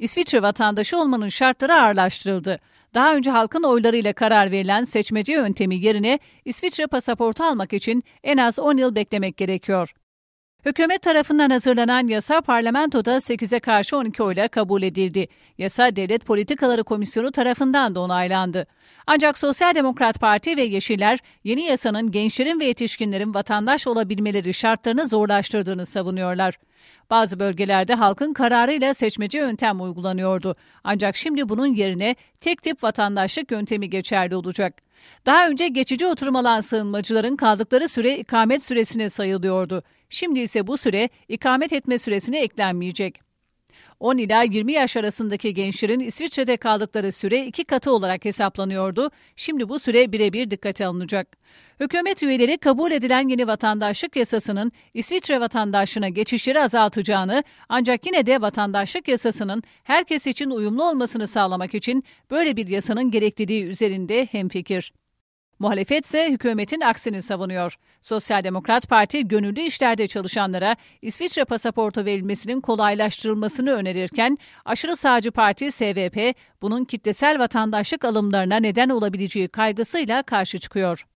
İsviçre vatandaşı olmanın şartları ağırlaştırıldı. Daha önce halkın oylarıyla karar verilen seçmece yöntemi yerine İsviçre pasaportu almak için en az 10 yıl beklemek gerekiyor. Hükümet tarafından hazırlanan yasa parlamentoda 8'e karşı 12 oyla kabul edildi. Yasa Devlet Politikaları Komisyonu tarafından da onaylandı. Ancak Sosyal Demokrat Parti ve Yeşiller yeni yasanın gençlerin ve yetişkinlerin vatandaş olabilmeleri şartlarını zorlaştırdığını savunuyorlar. Bazı bölgelerde halkın kararıyla seçmece yöntem uygulanıyordu. Ancak şimdi bunun yerine tek tip vatandaşlık yöntemi geçerli olacak. Daha önce geçici oturum alan sığınmacıların kaldıkları süre ikamet süresine sayılıyordu. Şimdi ise bu süre ikamet etme süresine eklenmeyecek. 10 ila 20 yaş arasındaki gençlerin İsviçre'de kaldıkları süre iki katı olarak hesaplanıyordu. Şimdi bu süre birebir dikkate alınacak. Hükümet üyeleri kabul edilen yeni vatandaşlık yasasının İsviçre vatandaşlığına geçişleri azaltacağını ancak yine de vatandaşlık yasasının herkes için uyumlu olmasını sağlamak için böyle bir yasanın gerekliliği üzerinde hemfikir. Muhalefet ise hükümetin aksini savunuyor. Sosyal Demokrat Parti gönüllü işlerde çalışanlara İsviçre pasaportu verilmesinin kolaylaştırılmasını önerirken aşırı sağcı parti SVP bunun kitlesel vatandaşlık alımlarına neden olabileceği kaygısıyla karşı çıkıyor.